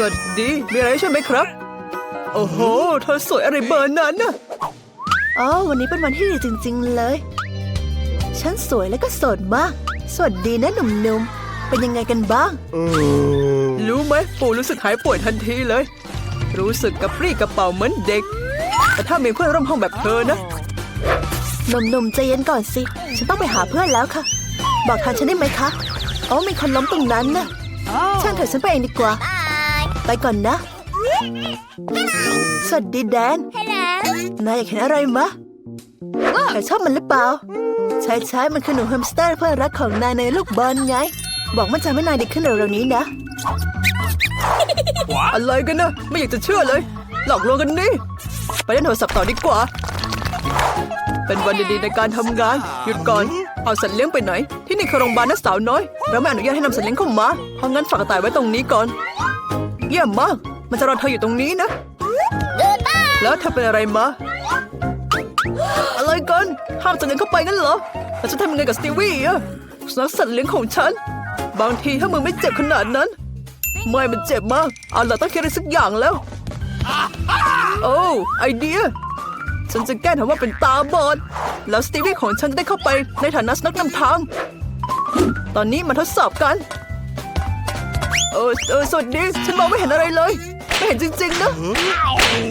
สวัสดี มีอะไรใช่ไหมครับ โอ้โห เธอสวยอะไรเบอร์นั้นน่ะอ๋อวันนี้เป็นวันที่ดีจริง ๆ เลย ฉันสวยและก็โสดมาก สวัสดีนะหนุ่มๆ เป็นยังไงกันบ้าง รู้ไหมปู่รู้สึกหายป่วยทันทีเลย รู้สึกกระปรี้กระเป๋าเหมือนเด็ก แต่ถ้ามีเพื่อนร่วมห้องแบบเธอนะหนุ่มๆใจเย็นก่อนสิ ฉันต้องไปหาเพื่อนแล้วค่ะ บอกทางฉันได้ไหมคะ อ๋อมีคนล้มตรงนั้นนะช่างเถอะฉันไปเองดีกว่า ไปก่อนนะ สวัสดีแดน นายอยากเห็นอะไรมะเธอชอบมันหรือเปล่า ใช่ใช่ๆมันคือหนูแฮมสเตอร์เพื่อนรักของนายในลูกบอลไง บอกมันจะให้นายดีขึ้นเร็วๆนี้นะ อะไรกันนะ ไม่อยากจะเชื่อเลย หลอกลวงกันนี่ ไปเล่นโทรศัพท์ต่อดีกว่า เป็นวันดีๆในการทำงาน หยุดก่อน เอาสัตว์เลี้ยงไปไหน ที่นี่คือโรงพยาบาลนะสาวน้อย เราไม่อนุญาตให้นำสัตว์เลี้ยงเข้ามาเพราะงั้นฝากกระต่ายไว้ตรงนี้ก่อน เยี่ยมมาก มันจะรอเธออยู่ตรงนี้นะแล้วเธอเป็นอะไรมา อะไรกัน ห้ามสัตว์เลี้ยงเข้าไปงั้นเหรอแล้วจะทำยังไงกับสตีวี่อะสุนัขสัตว์เลี้ยงของฉัน บางทีถ้ามึงไม่เจ็บขนาดนั้น ไม่มันเจ็บมาก เอาล่ะต้องคิดอะไรสักอย่างแล้ว โอ้ไอเดีย ฉันจะแกล้งทำว่าเป็นตาบอด แล้วสตีวี่ของฉันจะได้เข้าไปในฐานะสนักนำทาง ตอนนี้มาทดสอบกัน เออเออสวัสดีฉันมองไม่เห็นอะไรเลย ไม่เห็นจริงๆนะ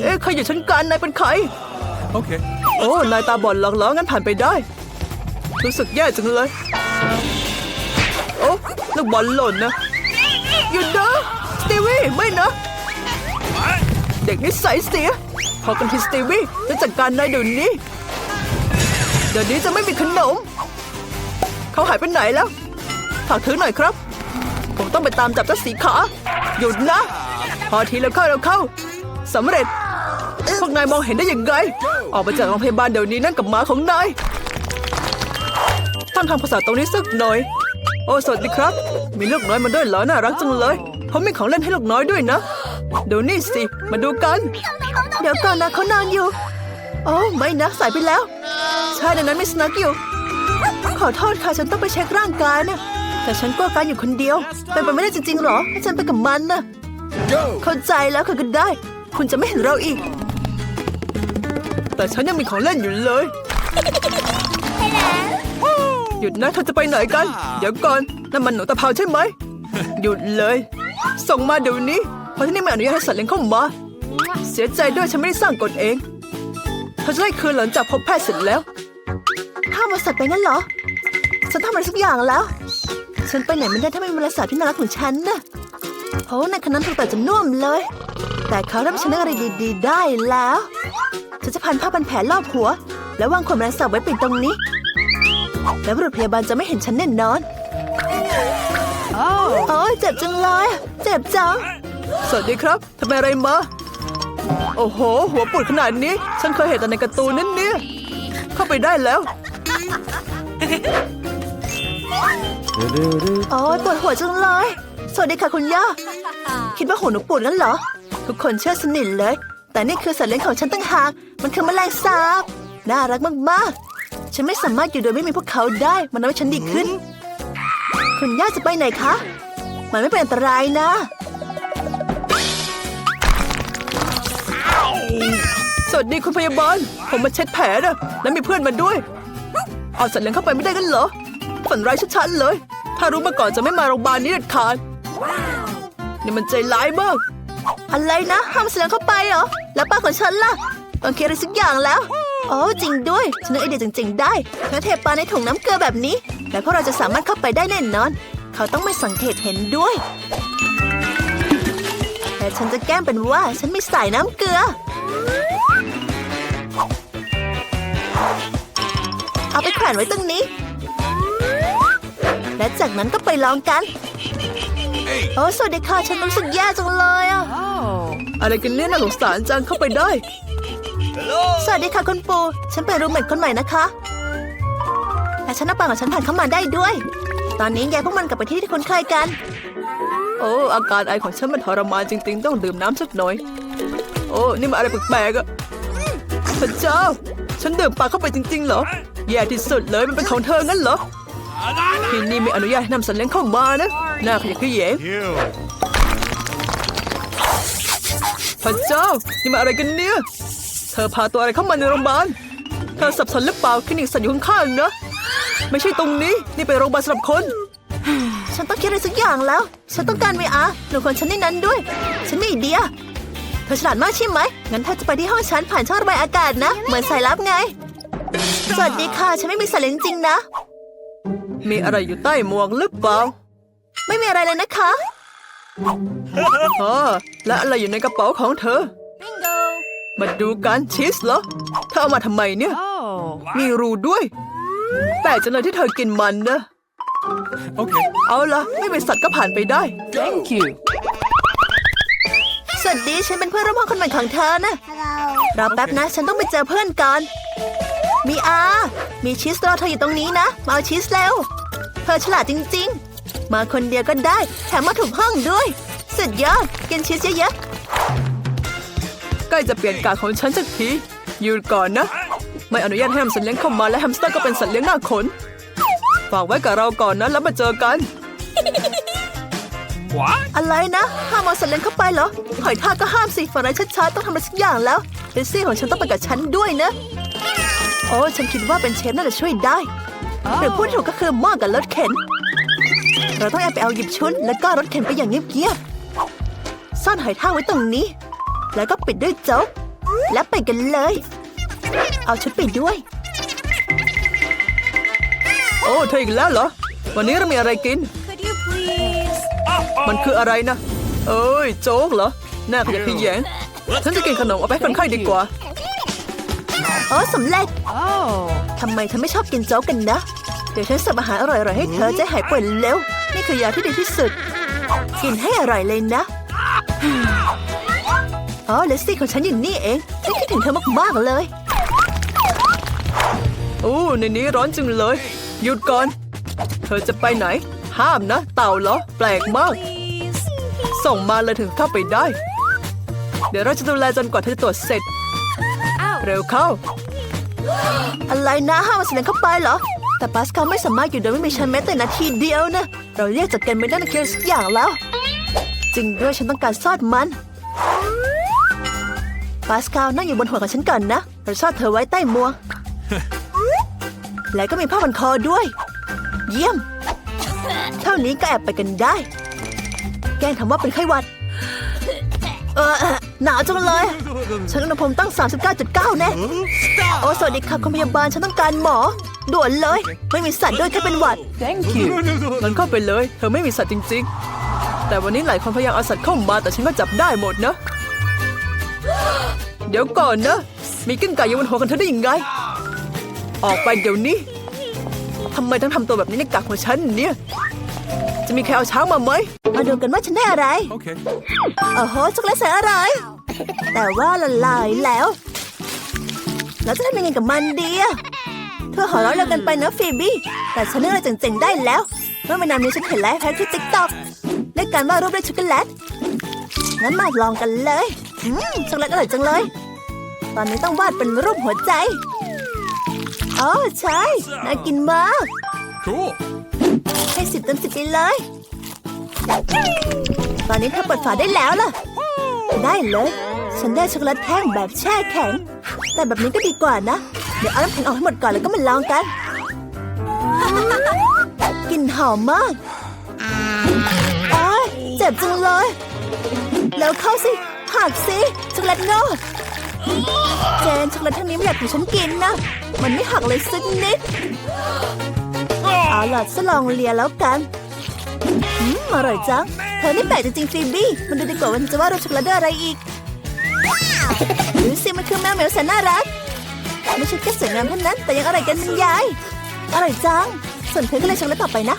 เอ๊ะใครอยู่ชั้นกลางนายเป็นใคร Okay. โอ้ นายตาบอดหรอกเหรองั้นผ่านไปได้ รู้สึกแย่จังเลย โอ้ลูกบอลหล่นนะหยุดนะสตีวี่ไม่นะ เด็กนิสัยเสีย พอกันทีสตีวี่จะจัดการนายเดี๋ยวนี้ เดี๋ยวนี้จะไม่มีขนม เขาหายไปไหนแล้ว ฝากถือหน่อยครับ ผมต้องไปตามจับเจ้าสีขา หยุดนะ พอทีแล้วเข้าแล้วเข้าสำเร็จ พวกนายมองเห็นได้ยังไง ออกมาจากโรงพยาบาลเดี๋ยวนี้นั่นกับหมาของนายต้องทำภาษาตรงนี้สักหน่อย โอ้สวัสดีครับ มีลูกน้อยมาด้วยเหรอน่ารักจังเลยผมมีของเล่นให้ลูกน้อยด้วยนะเดี๋ยวนี่สิ มาดูกัน เดี๋ยวก่อนนะเขานอนอยู่ โอ้ไม่นะสายไปแล้ว ใช่ในนั้นมีสแน็คอยู่ ขอโทษค่ะฉันต้องไปเช็คร่างกายนะ แต่ฉันกลัวการอยู่คนเดียวเป็นไปไม่ได้จริงๆหรอให้ฉันไปกับมันนะ Go. เข้าใจแล้วค่ะก็ได้ คุณจะไม่เห็นเราอีก แต่ฉันยังมีของเล่นอยู่เลยหยุดนะเธอจะไปไหนกัน เดี๋ยวก่อนนั่นมันหนูตะเภาใช่ไหมหยุดเลย ส่งมาเดี๋ยวนี้เพราะที่นี่ไม่อนุญาตให้สัตว์เลี้ยงเข้ามาเสียใจด้วยฉันไม่ได้สร้างกฎเองเธอจะได้คืนหลังจากพบแพทย์เสร็จแล้วห้ามมาสัตว์ไปงั้นเหรอ ฉันทำอะไรสักอย่างแล้ว ฉันไปไหนไม่ได้ถ้าไม่มีมลสาวที่น่ารักเหมือนฉันนะโอ้ในคนนั้นถูกแต่จะน่วมเลย แต่เขาทำให้ฉันนึกอะไรดีๆ ได้แล้ว ฉันจะพันผ้าพันแผลรอบหัว แล้ววางขวดแมลงสาบไว้ปิดตรงนี้ แล้วบุรุษพยาบาลจะไม่เห็นฉันแน่นอนโอ้ยเจ็บจังเลยเจ็บจัง สวัสดีครับทำไมอะไรมา โอ้โห หัวปูดขนาดนี้ ฉันเคยเห็นแต่ในการ์ตูนนั่นเนี่ย เข้าไปได้แล้ว โอ้ยปวดหัวจังเลย สวัสดีค่ะคุณย่า คิดว่าหัวหนูปวดงั้นเหรอ ทุกคนเชื่อสนิทเลย แต่นี่คือสัตว์เลี้ยงของฉันตั้งหาก มันคือแมลงสาบ น่ารักมากๆ ฉันไม่สามารถอยู่โดยไม่มีพวกเขาได้ มันทำให้ฉันดีขึ้น คุณย่าจะไปไหนคะ มันไม่เป็นอันตรายนะสวัสดีคุณพยาบาล ผมมาเช็ดแผลนะ แล้วมีเพื่อนมาด้วย เอาสัตว์เลี้ยงเข้าไปไม่ได้กันเหรอ ฝันร้ายชัดๆเลย ถ้ารู้มาก่อนจะไม่มาโรงพยาบาลนี้เด็ดขาดนี่มันใจร้ายมากอะไรนะห้ามเสียงเข้าไปเหรอ แล้วป้าของฉันล่ะต้องเคลียร์อะไรสักอย่างแล้วโอ้จริงด้วย ฉันนึกไอเดียจริง ๆ ได้เธอเทปลาในถุงน้ำเกลือแบบนี้ แล้วพวกเราจะสามารถเข้าไปได้แน่นอน เขาต้องไม่สังเกตเห็นด้วย แต่ฉันจะแกล้งเป็นว่าฉันไม่ใส่น้ำเกลือ เอาไปแขวนไว้ตรงนี้ และจากนั้นก็ไปลองกัน โอ้สวัสดีค่ะ ฉันรู้สึกแย่จังเลยอะอะไรกันเนี่ยน่าสงสารจังเข้าไปได้ สวัสดีค่ะคุณปู ฉันเป็นรูมเมทคนใหม่นะคะและฉันเอาปากของฉันผ่านเข้ามาได้ด้วย ตอนนี้ยายพวกมันกลับไปที่ที่คุ้นเคยกัน โอ้อาการไอของฉันมันทรมานจริง ๆ ต้องดื่มน้ำสักหน่อย โอ้นี่มันอะไรแปลกๆอะพระเจ้า ฉันดื่มปลาเข้าไปจริงๆเหรอ แย่ที่สุดเลยมันเป็นของเธองั้นเหรอ ที่นี่ไม่อนุญาตให้นำสัตว์เลี้ยงเข้ามานะน่าขยะแขยงพระเจ้า นี่มาอะไรกันเนี่ย เธอพาตัวอะไรเข้ามาในโรงพยาบาล เธอสับสนหรือเปล่าคลินิกสัตว์อยู่ข้างๆนะ ไม่ใช่ตรงนี้ นี่เป็นโรงพยาบาลสำหรับคน ฉันต้องคิดอะไรสักอย่างแล้ว ฉันต้องการ VR หนูคนฉันในนั้นด้วย ฉันมีไอเดีย เธอฉลาดมากใช่ไหม งั้นเธอจะไปที่ห้องฉันผ่านช่องระบายอากาศนะ เหมือนสายลับไง สวัสดีค่ะ ฉันไม่มีสายเลนจริงนะ มีอะไรอยู่ใต้หมวกหรือเปล่า ไม่มีอะไรเลยนะคะอ๋อและอะไรอยู่ในกระเป๋าของเธอ มาดูกันชีสเหรอ เธอเอามาทำไมเนี่ย Oh. มีรูด้วยแต่จังเลยที่เธอกินมันนะ Okay. เอาละไม่เป็นสัตว์ก็ผ่านไปได้ Thank you. สวัสดีฉันเป็นเพื่อนร่วมห้องคนใหม่ของเธอนะรอแป๊บนะ ฉันต้องไปเจอเพื่อนก่อน มีอา มีชีสรอเธออยู่ตรงนี้นะ มาเอาชีสแล้ว เธอฉลาดจริง ๆ มาคนเดียวก็ได้ แถมมาถูกห้องด้วย สุดยอด กินชีสเยอะใกล้จะเปลี่ยนกาของฉันสักทีหยุดก่อนนะ ไม่อนุญาตให้นำสัตว์เลี้ยงเข้ามาและแฮมสเตอร์ก็เป็นสัตว์เลี้ยงหน้าขน ฝากไว้กับเราก่อนนะแล้วมาเจอกัน What? ๆอะไรนะ ห้ามเอาสัตว์เลี้ยงเข้าไปเหรอหอยทากก็ห้ามสิฝันร้ายชัดๆต้องทำอะไรสักอย่างแล้วเบสซี่ของฉันต้องไปกับฉันด้วยนะ โอ้ฉันคิดว่าเป็นเชฟน่าจะช่วยได้หรือพูดถูกก็คือหม้อกับรถเข็น เราต้องแอบไปเอาหยิบชุดแล้วก็รถเข็นไปอย่างเงียบๆซ่อนหอยทากไว้ตรงนี้ แล้วก็ปิดด้วยโจ๊กแล้วไปกันเลย เอาชุดไปด้วย โอ้เธออีกแล้วเหรอ วันนี้เรามีอะไรกิน Could you please? มันคืออะไรนะ เอ้ย โจ๊กเหรอหน้าขยะแขยงฉันจะกินขนมเอาไปให้คนไข้ดีกว่า โอ้สำเร็จ Oh. ทำไมเธอไม่ชอบกินโจ๊กกันนะ เดี๋ยวฉันเสิร์ฟอาหารอร่อยๆให้เธอจะหายป่วยเร็ว นี่คือยาที่ดีที่สุด กินให้อร่อยเลยนะอ๋อเลสซี่ของฉันอยู่นี่เองฉันคิดถึงเธอมากๆเลยโอ้ในนี้ร้อนจังเลย หยุดก่อน เธอจะไปไหน ห้ามนะ เต่าเหรอ แปลกมาก Please. ส่งมาเลยถึงเข้าไปได้ เดี๋ยวเราจะดูแลจนกว่าเธอจะตรวจเสร็จ Ow. เร็วเข้า อะไรนะห้ามเอาเสียงเข้าไปเหรอ แต่ปาสคาลไม่สามารถอยู่โดยไม่มีฉันแม้แต่นาทีเดียวนะ เราเรียกจากกันไม่ได้นะคิดอะไรสักอย่างแล้ว จริงด้วยฉันต้องการซอดมันปาสคาลนั่งอยู่บนหัวของฉันก่อนนะเราซอดเธอไว้ใต้หมวกแล้วก็มีผ้าพันคอด้วย เยี่ยม เท่านี้ก็แอบไปกันได้ แกล้งทำว่าเป็นไข้หวัด เออ หนาวจังเลย ฉันอุณหภูมิตั้ง 39.9 แน่โอ้สวัสดีค่ะคุณพยาบาลฉันต้องการหมอ ด่วนเลย ไม่มีสัตว์ด้วยแค่เป็นหวัด Thank you. มันเข้าไปเลย เธอไม่มีสัตว์จริง ๆ แต่วันนี้หลายคนพยายามเอาสัตว์เข้ามาแต่ฉันก็จับได้หมดนะ เดี๋ยวก่อนนะ มีกิ้งก่าอยู่บนหัวกันเธอได้ยังไง ออกไปเดี๋ยวนี้ทำไมต้องทำตัวแบบนี้ในกากของฉันเนี่ย จะมีใครเอาช้างมาไหม มาดูกันว่าฉันได้อะไร Okay. โอ้โหช็อกโกแลตใส่อะไรแต่ว่าละลายแล้วแล้วจะทำยังไงกับมันดีอะเธอหัวเราะเร็วกันไปนะฟีบี้ แต่ฉันนึกอะไรเจ๋งๆได้แล้ว เมื่อไม่นานนี้ฉันเห็นไลฟ์แพ็กที่ติ๊กต็อกด้วยการวาดรูปด้วยช็อกโกแลต งั้นมาลองกันเลยอืมช็อกโกแลตอร่อยจังเลย ตอนนี้ต้องวาดเป็นรูปหัวใจ อ๋อใช่ น่ากินมาก Cool. ให้สิบเต็มสิบไปเลย ตอนนี้เธอเปิดฝาได้แล้วล่ะ ได้เลย ฉันได้ช็อกโกแลตแท่งแบบแช่แข็ง แต่แบบนี้ก็ดีกว่านะ เดี๋ยวเอาน้ำแข็งออกให้หมดก่อนแล้วก็มาลองกัน กลิ่นหอมมากอ้ายเจ็บจังเลย แล้วเข้าสิหักสิช็อกโกแลตงอกเจนช็อกโกแลตทั้งนี้ไม่อยากให้ฉันกินนะ มันไม่หักเลยสักนิดาล่ะจะลองเลียแล้วกันอืมอร่อยจัง เธอนี่แปลกจริงๆฟีบี้มันดูดีกว่าวันจะว่าเราช็อกโกแลตด้วยอะไรอีกดูสิมันคือแมวเหมียวแสนน่ารักไม่ใช่แค่สวยงามเท่านั้น แต่ยังอร่อยกันเป็นยายอร่อยจัง ส่วนเธอก็เลยช็อกโกแลตต่อไปนะ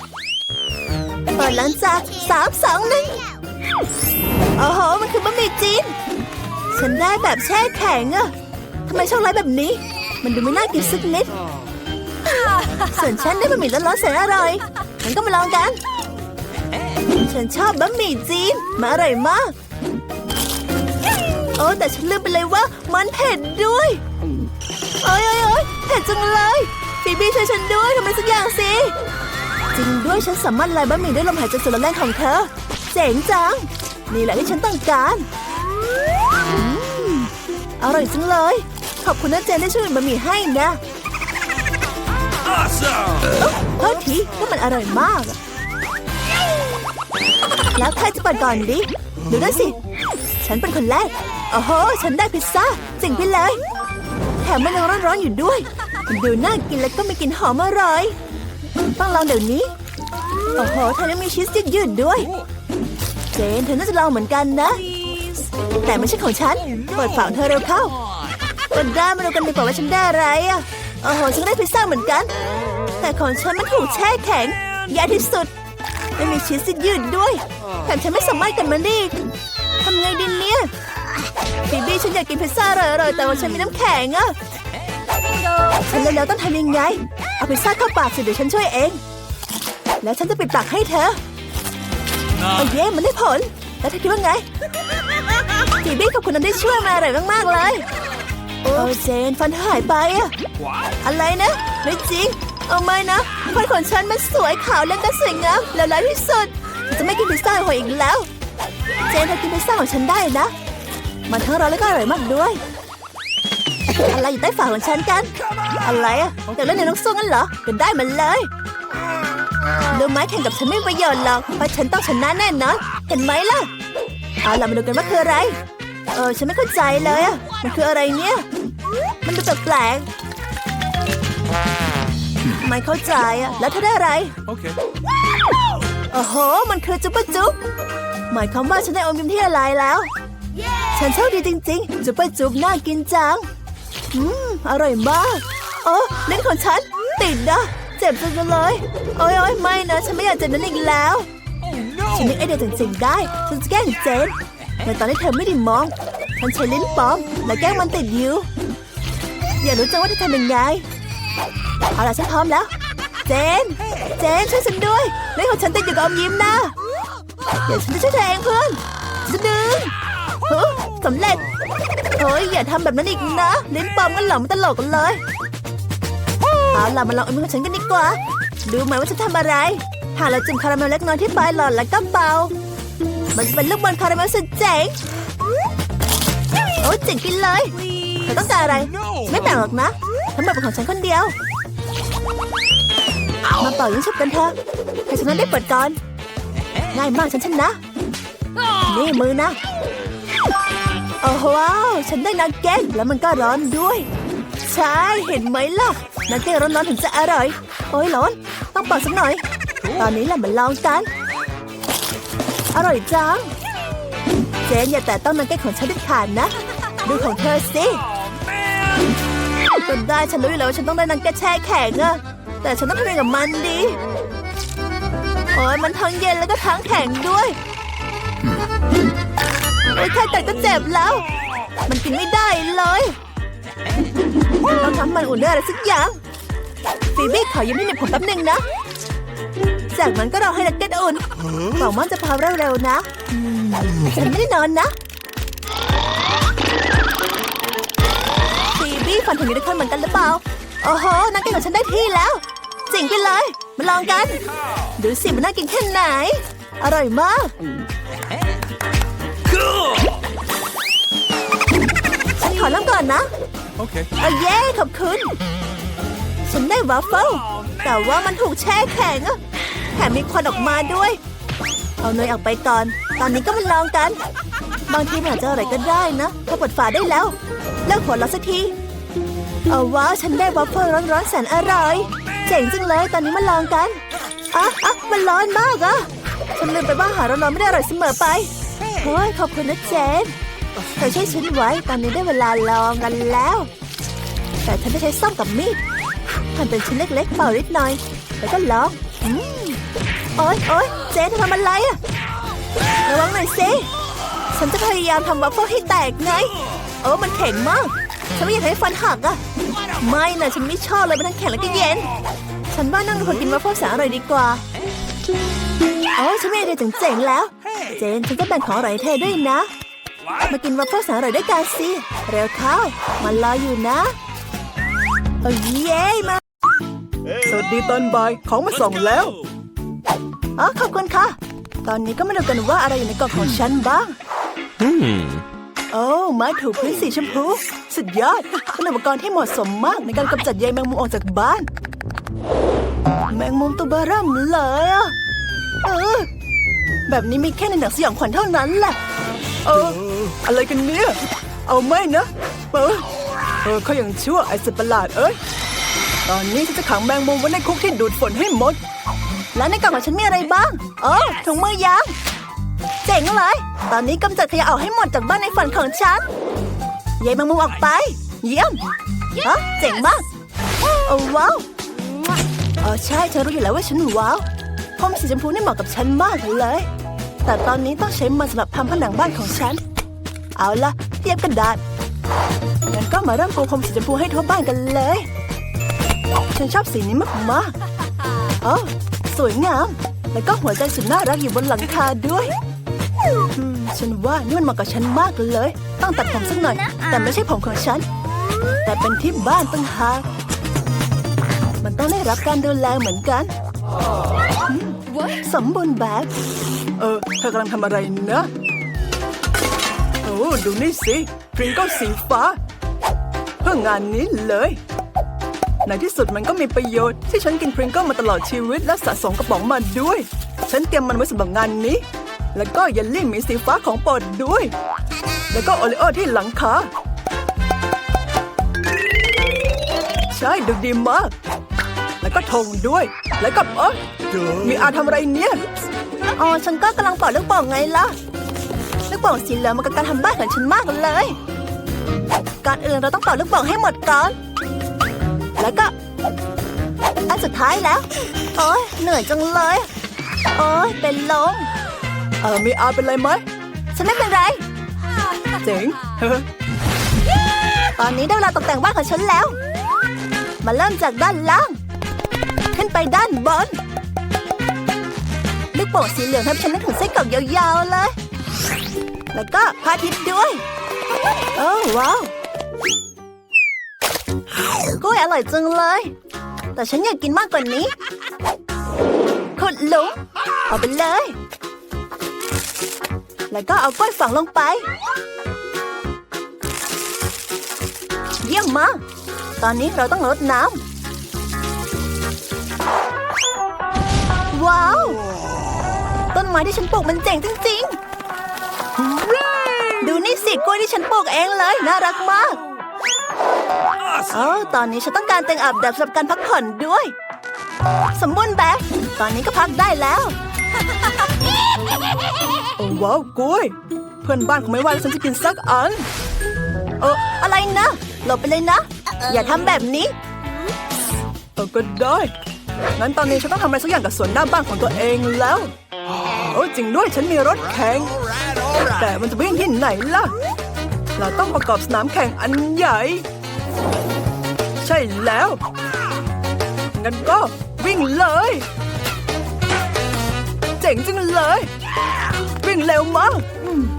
เปิดหลังจากสามสองหนึ่งโอ้โหมันคือบะหมี่จีนฉันได้แบบแช่แข็งอะทำไมช็อกโกแลตแบบนี้ มันดูไม่น่ากินสักนิด ส่วนฉันได้บะหมี่ร้อนๆแสนอร่อยงั้นก็มาลองกัน ฉันชอบบะหมี่จีนมาอร่อยมาก โอ้แต่ฉันลืมไปเลยว่ามันเผ็ดด้วยโอ้ยโอ้ยโอ้ยเผ็ดจังเลยฟีบี้ช่วยฉันด้วยทำไมสักอย่างสิ จริงด้วยฉันสามารถลายบะหมี่ด้วยลมหายใจสุดแรงของเธอ เจ๋งจัง นี่แหละที่ฉันต้องการอร่อยจังเลย ขอบคุณนะเจนที่ช่วยบะหมี่ให้นะ Awesome! โทษทีก็มันอร่อยมาก แล้วใครจะเปิดก่อนดิ ดูด้วยสิ ฉันเป็นคนแรก โอ้โห ฉันได้พิซซ่าเจ๋งไปเลย แถมมันยังร้อนๆอยู่ด้วย ดูน่ากินแล้วก็ไม่กลิ่นหอมอร่อย ต้องลองเดี๋ยวนี้ โอ้โหเธอยังมีชีสยืดๆด้วย เจนเธอน่าจะลองเหมือนกันนะ แต่ไม่ใช่ของฉัน เปิดฝาของเธอเร็วเข้า ก็ได้มาดูกันดีกว่าว่าฉันได้อะไรอะ โอ้โหฉันก็ได้พิซซ่าเหมือนกัน แต่ของฉันมันถูกแช่แข็งแย่ที่สุดไม่มีชีสยืดด้วยแถมฉันไม่สามารถกันมันอีกทำไงดีเนี่ยบีบี้ฉันอยากกินพิซซ่าอร่อยๆแต่ว่าฉันมีน้ำแข็งอะฉันเลยแล้วต้องทำยังไง เอาพิซซ่าเข้าปากสิเดี๋ยวฉันช่วยเอง แล้วฉันจะปิดปากให้เธอโอ้เย่มันได้ผล แล้วเธอคิดว่าไงจีบี้ขอบคุณนั้นได้ช่วยมาอร่อยมากๆเลย โอ้เจนฟันเธอหายไปอะ What? อะไรนะ ไม่จริง เอาไม่นะฟันของฉันมันสวยขาวและก็สวยงามแล้วร้ายที่สุดฉันจะไม่กินพิซซ่าหอยอีกแล้ว เจนเธอกินพิซซ่าของฉันได้นะ มันทั้งร้อนและก็อร่อยมากด้วย อะไรอยู่ใต้ฝาของฉันกัน อะไรอะอยากเล่นในนกสู้งั้นเหรอก็ได้มันเลยรู้ไหมแข่งกับฉันไม่มีประโยชน์หรอกเพราะฉันต้องชนะแน่นอนเห็นไหมล่ะเอาล่ะมาดูกันว่าคืออะไร เออฉันไม่เข้าใจเลยอะมันคืออะไรเนี่ย มันดูแปลกๆไม่เข้าใจอะแล้วเธอได้อะไร Okay. โอ้โห มันคือจุ๊บปะจุ๊บหมายความว่าฉันได้อมยิ้มที่ละลายแล้ว ฉันโชคดีจริงๆ จุ๊บปะจุ๊บน่ากินจัง อืม อร่อยมากโอ้เล่นของฉัน ติดนะเจ็บจังเลย โอ้ยโอ้ยไม่นะ ฉันไม่อยากเจ็บนั้นอีกแล้ว Oh ฉัน no! นึกไอเดียเจ๋งๆได้ ฉันจะแกล้งเจน แต่ตอนที่เธอไม่ได้มองฉันใช้ลิ้นปลอม และแกล้งมันติดอยู่อยากรู้จังว่าเธอทำยังไงเอาล่ะฉันพร้อมแล้ว เจน เจนช่วยฉันด้วยเล่ของฉันติดอยู่กับอมยิ้มนะเดี๋ยวฉันจะช่วยเธอเองเพื่อนจะดึงสำเร็จโอ้ยอย่าทำแบบนั้นอีกนะลิ้นปลอมกันเหรอมตลกกันเลยเอาล่ะมาลองอมยิ้มของฉันกันดีกว่า ดูไหมว่าฉันทำอะไรหากเราจิ้มคาราเมลเล็กน้อยที่ปลายหลอดแล้วก็เป่า มันจะเป็นลูกบอลคาราเมลสุดเจ๋งโอ้ยเจ๋งไปเลยเธอต้องการอะไร ไม่แบ่งหรอกนะทั้งหมดเป็นของฉันคนเดียว มาเป่ายิงฉุบกันเถอะให้ฉันนั้นได้เปิดก่อน ง่ายมากฉันชนะ นี่มือนะ โอ้โหว้าวฉันได้นักเก็ตแล้วมันก็ร้อนด้วย ใช่ เห็นไหมล่ะ นักเก็ตร้อนๆถึงจะอร่อย โอ้ยร้อน ต้องเป่าสักหน่อย ตอนนี้แหละมาลองกัน อร่อยจัง เจนอย่าแต่ต้องนักเก็ตของฉันเด็ดขาดนะ ดูของเธอสิก็ได้ฉันรู้อยู่แล้วฉันต้องได้นักเก็ตแช่แข็งอะแต่ฉันต้องทำยังไงกับมันดีโอ้ยมันทั้งเย็นแล้วก็ทั้งแข็งด้วยโอ้ยแค่แต่ก็เจ็บแล้ว มันกินไม่ได้เลยต้องทำมันอุ่นด้วยอะไรสักอย่างฟีบี้ขอยืมที่เหนบผมแป๊บหนึ่งนะ จากนั้นก็รอให้นักเก็ตอุ่นหวังว่าจะพาเร็วๆนะอืมฉันไม่ได้นอนนะฟีบี้ฟันถึงยูนิคอร์นเหมือนกันหรือเปล่า โอ้โห นักเก็ตของฉันได้ที่แล้วเจ๋งไปเลย มาลองกัน ดูสิมันน่ากินแค่ไหน อร่อยมาก Cool! ฉันขอเริ่มก่อนนะ Okay. โอ้เย้ขอบคุณ ฉันได้วาฟเฟิลแต่ว่ามันถูกแช่แข็งอะแถมมีควันออกมาด้วย เอาเนยออกไปก่อน ตอนนี้ก็มาลองกัน บางทีมันอาจจะอะไรก็ได้นะ ถ้าเปิดฝาได้แล้ว เลิกหัวเราสักที เอาว้าฉันได้วาฟเฟิลร้อนๆแสนอร่อย เจ๋งจังเลย ตอนนี้มาลองกันอะอะมันร้อนมากอะฉันลืมไปว่าอาหาร้อนๆไม่ได้อร่อยเสมอไปเฮ้ยขอบคุณนะเจนเธอช่วยฉันไว้ตอนนี้ได้เวลาลองกันแล้ว แต่ฉันจะใช้ส้อมกับมีดหั่นเป็นชิ้นเล็กๆเป่านิดหน่อย แล้วก็ลอง อืม โอ๊ยโอ๊ยเจ๊ทำอะไรอะระวังหน่อยสิฉันจะพยายามทำวัฟเฟิลให้แตกไงโอ้มันแข็งมาก ฉันไม่อยากให้ฟันหักอะไม่นะฉันไม่ชอบเลยมันทั้งแข็งแล้วก็เย็น ฉันว่านั่งคนกินวัฟเฟิลสนอร่อยดีกว่าโอ้ฉันมีไอเดียเจ๋งๆแล้ว เจนฉันจะแบ่งของอร่อยให้เธอด้วยนะ มากินวัฟเฟิลสนอร่อยด้วยกันสิเร็วเข้ามันรออยู่นะโอ้เย้มาสวัสดีตอนบ่ายของมาส่งแล้ว อ๋อขอบคุณค่ะ ตอนนี้ก็มาดูกันว่าอะไรอยู่ในกล่องของฉันบ้าง Hmm. โอ้ไม้ถูพื้นสีชมพู สุดยอดเป็นอุปกรณ์ที่เหมาะสมมากในการกำจัดใยแมงมุมออกจากบ้าน แมงมุมตัวเบอเริ่มเลยอะเออ แบบนี้มีแค่ในหนังสยองขวัญเท่านั้นแหละ เออ อะไรกันเนี่ย เอาไม่นะ เออ เออเขายังชั่วไอ้สัตว์ประหลาดเอ้ย ตอนนี้ฉันจะขังแมงมุมไว้ในคุกที่ดูดฝนให้หมด แล้วในกล่องของฉันมีอะไรบ้าง โอ้ถุงมือยาง เจ๋งเลย ตอนนี้กำจัดขยะออกให้หมดจากบ้านในฝันของฉันเย้แมงมุมออกไป เยี่ยมฮะเจ๋งมาก โอ้ว้าวเออใช่ฉันรู้อยู่แล้วว่าฉันว้าวพรมสีชมพูนี่เหมาะกับฉันมากเลย แต่ตอนนี้ต้องใช้มันสำหรับทำผนังบ้านของฉัน เอาละเตรียมกระดาษงั้นก็มาเริ่มปูพรมสีชมพูให้ทั่วบ้านกันเลย ฉันชอบสีนี้มากๆอ๋อ สวยงาม แล้วก็หัวใจสุดน่ารักอยู่บนหลังคาด้วยอืมฉันว่านี่มันเหมาะกับฉันมากเลย ต้องตัดผมสักหน่อย แต่ไม่ใช่ผมของฉัน แต่เป็นที่บ้านตั้งหากมันต้องได้รับการดูแลเหมือนกัน What? สมบูรณ์แบบ เออ เธอกำลังทำอะไรนะ โอ้ ดูนี่สิ พริงก็สีฟ้า เพื่องานนี้เลย ในที่สุดมันก็มีประโยชน์ ที่ฉันกินพริงเกิลมาตลอดชีวิตและสะสมกระป๋องมาด้วย ฉันเตรียมมันไว้สำหรับงานนี้ แล้วก็เยลลี่มีสีฟ้าของโปรดด้วย แล้วก็โอริโอที่หลังคาใช่ดูดีมาก แล้วก็ธงด้วย แล้วก็เออมีอาทำอะไรเนี่ยอ๋อฉันก็กำลังเป่าลูกโป่งไงล่ะลูกโป่งสีเหลืองมันกับการทำบ้านของฉันมากเลยก่อนอื่นเราต้องเป่าลูกโป่งให้หมดก่อน แล้วก็ อันสุดท้ายแล้ว โอ้ยเหนื่อยจังเลย โอ้ยเป็นลม เออมีอาเป็นไรไหม ฉันไม่เป็นไร เจ๋งเฮ้อตอนนี้ได้เวลาตกแต่งบ้านของฉันแล้ว มาเริ่มจากด้านล่าง ขึ้นไปด้านบนลูกโป่งสีเหลืองทำฉันนึกถึงไส้กรอกยาวๆเลย แล้วก็พระอาทิตย์ด้วย โอ้ว้าว กล้วยอร่อยจังเลย แต่ฉันอยากกินมากกว่านี้ขุดหลุมเอาไปเลย แล้วก็เอากล้วยฝังลงไป เยี่ยมมาก ตอนนี้เราต้องรดน้ำ ว้าว ต้นไม้ที่ฉันปลูกมันเจ๋งจริงๆ ดูนี่สิกล้วยที่ฉันปลูกเองเลย น่ารักมาก โอ้ตอนนี้ฉันต้องการเตียงอาบแดดสำหรับการพักผ่อนด้วย สมบูรณ์แบบ ตอนนี้ก็พักได้แล้ว โอ้ว้าวกล้วยเพื่อนบ้านคงไม่ว่าแล้วฉันจะกินสักอัน เอออะไรนะหลบไปเลยนะ อย่าทำแบบนี้ เออก็ได้ งั้นตอนนี้ฉันต้องทำอะไรสักอย่างกับสวนหน้าบ้านของตัวเองแล้วโอ้จริงด้วยฉันมีรถแข่งแต่มันจะวิ่งที่ไหนล่ะ เราต้องประกอบสนามแข่งอันใหญ่ ใช่แล้ว งั้นก็วิ่งเลย เจ๋งจังเลย วิ่งเร็วมาก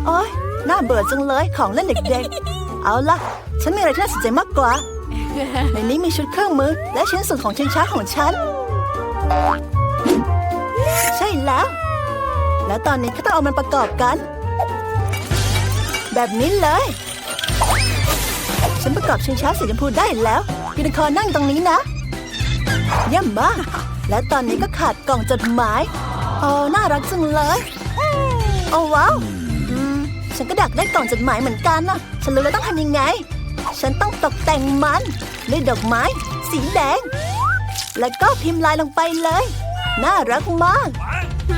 โอ๊ยน่าเบื่อจังเลยของเล่นเด็กๆ เอาล่ะ ฉันมีอะไรที่น่าสนใจมากกว่า ในนี้มีชุดเครื่องมือ และชิ้นส่วนของชิงช้าของฉัน ใช่แล้ว แล้วตอนนี้ก็ต้องเอามันประกอบกัน แบบนี้เลย ฉันประกอบชิงช้าสีชมพูได้แล้วยูนิคอร์นั่งตรงนี้นะเยี่ยมมาก และตอนนี้ก็ขาดกล่องจดหมายโอ้น่ารักจังเลยโอ้ว้าวฉันก็ดักได้กล่องจดหมายเหมือนกันนะฉันรู้แล้วต้องทำยังไง ฉันต้องตกแต่งมันด้วยดอกไม้ สีแดง แล้วก็พิมพ์ลายลงไปเลย น่ารักมาก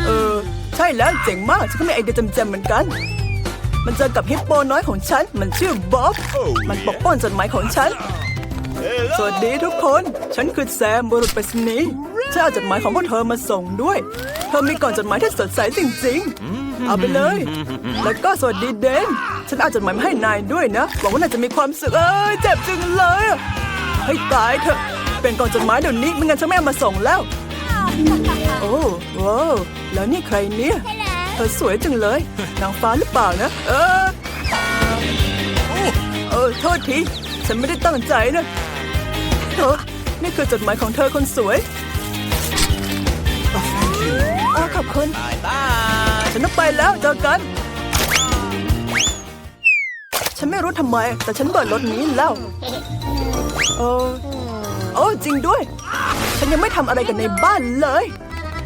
เออ ใช่แล้วเจ๋งมาก ฉันก็มีไอเดียจำๆเหมือนกัน มันเจอกับฮิปโปน้อยของฉัน มันชื่อบ๊อบมันปกป้องจดหมายของฉัน สวัสดีทุกคน ฉันคือแซมบุรุษไปรษณีย์ฉันเอาจดหมายของพวกเธอมาส่งด้วย เธอมีกล่องจดหมายที่สดใสจริงๆ เอาไปเลย แล้วก็สวัสดีเดน ฉันเอาจดหมายมาให้นายด้วยนะ หวังว่านายจะมีความสุข เอ้ย เจ็บจังเลยอะให้ตายเถอะ เป็นกล่องจดหมายเดี๋ยวนี้ไม่งั้นฉันไม่เอามาส่งแล้ว โอ้ว้าวแล้วนี่ใครเนี่ยเธ อสวยจังเลย นางฟ้าหรือเปล่านะ เออเออโทษที ฉันไม่ได้ตั้งใจนะเออนี่คือจดหมายของเธอคนสวยเออขอบคุณ ฉันต้องไปแล้วเจอกัน ฉันไม่รู้ทำไม แต่ฉันเปิดรถนี้แล้วเออโอ้จริงด้วย ฉันยังไม่ทำอะไรกันในบ้านเลย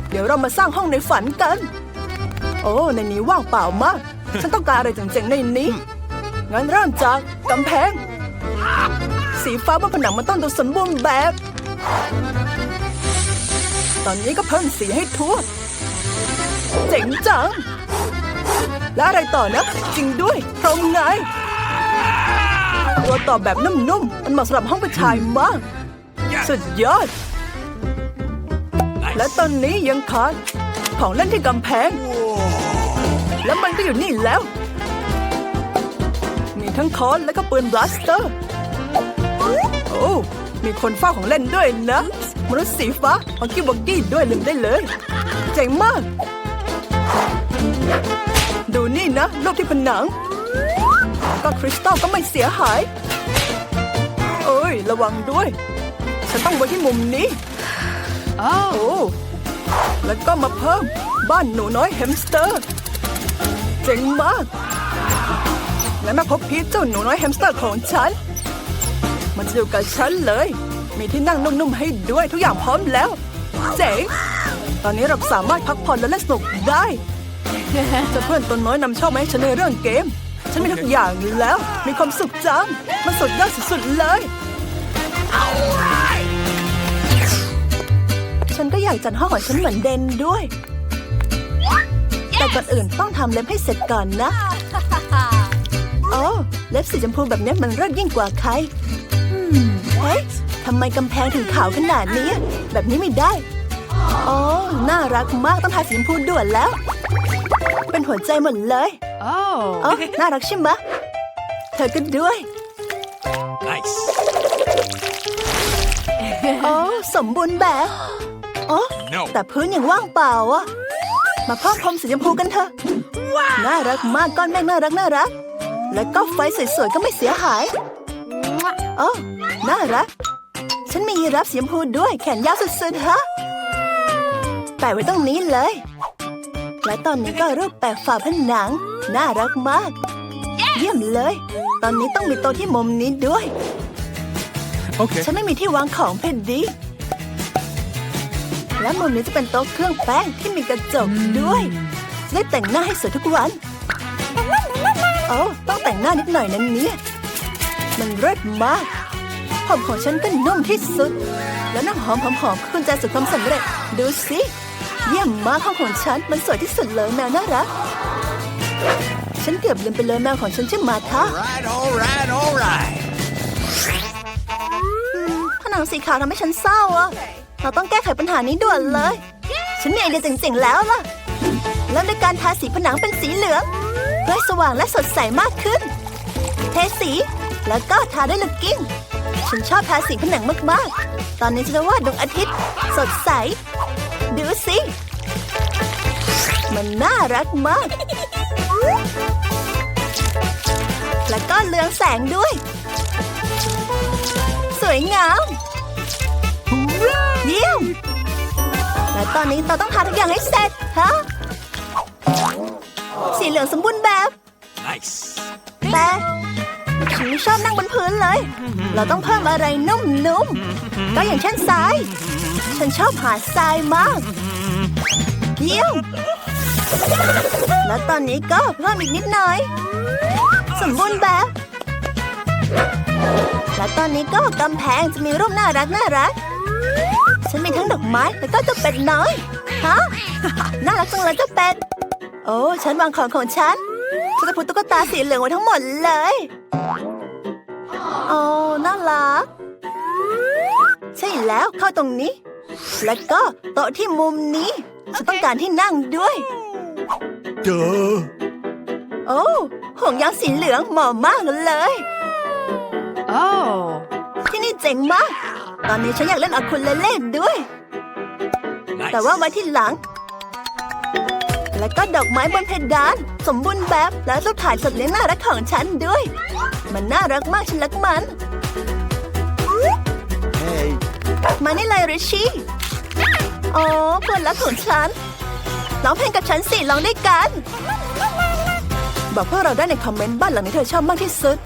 เดี๋ยวเรามาสร้างห้องในฝันกัน โอ้ ในนี้ว่างเปล่ามาก ฉันต้องการอะไรเจ๋งๆในนี้ งั้นเริ่มจากกำแพง สีฟ้าบนผนังมันต้องดูสมบูรณ์แบบ ตอนนี้ก็เพิ่มสีให้ทั่ว เจ๋งจัง แล้วอะไรต่อนะ จริงด้วยพรมไง ตัวต่อแบบนุ่มๆ มันเหมาะสำหรับห้องผู้ชายมาก สุดยอด และตอนนี้ยังขาดของเล่นที่กำแพง แล้วมันก็อยู่นี่แล้ว มีทั้งค้อนและก็ปืนบลัสเตอร์ โอ้ มีคนเฝ้าของเล่นด้วยนะมนุษย์สีฟ้าของกิบวกกี้ด้วยลืมได้เลย เจ๋งมาก ดูนี่นะรูปที่ผนัง ก็คริสตัลก็ไม่เสียหาย เอ้ย ระวังด้วย ฉันต้องไว้ที่มุมนี้ Oh. โอ้แล้วก็มาเพิ่มบ้านหนูน้อยแฮมสเตอร์ เจ๋งมาก และมาพบพีชเจ้าหนูน้อยแฮมสเตอร์ของฉัน มันจะอยู่กับฉันเลย มีที่นั่งนุ่มๆให้ด้วยทุกอย่างพร้อมแล้ว เจ๋ง ตอนนี้เราสามารถพักผ่อนและเล่นสนุกได้จะเพื่อนตัวน้อยนำโชคมาให้ฉันในเรื่องเกม ฉันมีทุกอย่างแล้ว มีความสุขจัง มันสดยอดสุดๆเลย ฉันก็อยากจัดห้องของฉันเหมือนเดนด้วย แต่ก่อนอื่นต้องทำเล็บให้เสร็จก่อนนะ โอ้ เล็บสีชมพูแบบนี้มันเลิศยิ่งกว่าใครอืมเฮ้ยทำไมกำแพงถึงขาวขนาดนี้ แบบนี้ไม่ได้ โอ้น่ารักมากต้องทาสีชมพูด่วนแล้ว เป็นหัวใจหมดเลย Oh. อ๋อน่ารักใช่ไหมะเธอก็ด้วย Nice. โอ้สมบูรณ์แบบ โอ้ No. แต่พื้นยังว่างเปล่าอะ มาเพิ่มพรมสีชมพูกันเถอะ น่ารักมากก้อนแม่งน่ารักน่ารัก แล้วก็ไฟสวยๆก็ไม่เสียหายโอ้น่ารัก ฉันมียีรับสีชมพูด้วยแขนยาวสุดๆฮะแปะไว้ตรงนี้เลย และตอนนี้ก็รูปแปะฝาผนัง น่ารักมาก เยี่ยมเลย ตอนนี้ต้องมีโต๊ะที่มุมนี้ด้วย Okay. ฉันไม่มีที่วางของเพดดี และมุมนี้จะเป็นโต๊ะเครื่องแป้งที่มีกระจกด้วย จะได้แต่งหน้าให้สวยทุกวันโอ้ต้องแต่งหน้านิดหน่อยนั้นเนี่ยมันเลิศมากผมของฉันก็นุ่มที่สุด แล้วน้ำหอมหอมๆคุณใจสุดความสำเร็จดูสิเยี่ยมมากห้องของฉันมันสวยที่สุดเลยแมวน่ารักฉันเกือบลืมไปเลยแมวของฉันชื่อมาธา Right, all right, all right. ผนังสีขาวทำให้ฉันเศร้าอะ เราต้องแก้ไขปัญหานี้ด่วนเลย ฉันมีไอเดียเจ๋งๆแล้วล่ะ เริ่มด้วยการทาสีผนังเป็นสีเหลืองเพื่อสว่างและสดใสมากขึ้น เทสีแล้วก็ทาด้วยลูกกิ้ง ฉันชอบทาสีผนังมากๆ ตอนนี้ฉันจะวาดดวงอาทิตย์ สดใส ดูสิ มันน่ารักมาก แล้วก็เรืองแสงด้วย สวยงาม เยี่ยมและตอนนี้เราต้องทาทุกอย่างให้เสร็จฮะสีเหลืองสมบูรณ์แบบ Nice. แต่ฉันไม่ชอบนั่งบนพื้นเลย เราต้องเพิ่มอะไรนุ่มๆ ก็อย่างเช่นทราย ฉันชอบหาดทรายมาก เยี่ยม แล้วตอนนี้ก็เพิ่มอีกนิดหน่อย สมบูรณ์แบบ และตอนนี้ก็กำแพงจะมีรูปน่ารักน่ารัก ฉันมีทั้งดอกไม้แล้วก็เจ้าเป็ดน้อย ฮะ น่ารักจังเลยเจ้าเป็ด โอ้ ฉันวางของของฉัน ฉันจะพูดตุ๊กตาสีเหลืองไว้ทั้งหมดเลย โอ้ น่ารัก ใช่แล้วเข้าตรงนี้ แล้วก็โต๊ะที่มุมนี้ ฉันต้องการที่นั่งด้วย Duh. โอ้ห่วงยางสีเหลืองเหมาะมากเลย Oh. ที่นี่เจ๋งมาก ตอนนี้ฉันอยากเล่นอะคูเลเล่ด้วย Nice. แต่ว่าไว้ที่หลัง แล้วก็ดอกไม้บนเพดาน สมบูรณ์แบบแล้วรูปถ่ายสัตว์เลี้ยงน่ารักของฉันด้วย มันน่ารักมากฉันรักมัน Hey. มานี่เลยริชชี่อ๋อเพื่อนรักของฉันร้องเพลงกับฉันสิร้องด้วยกัน บอกพวกเราได้ในคอมเมนต์บ้านหลังนี้เธอชอบมากที่สุด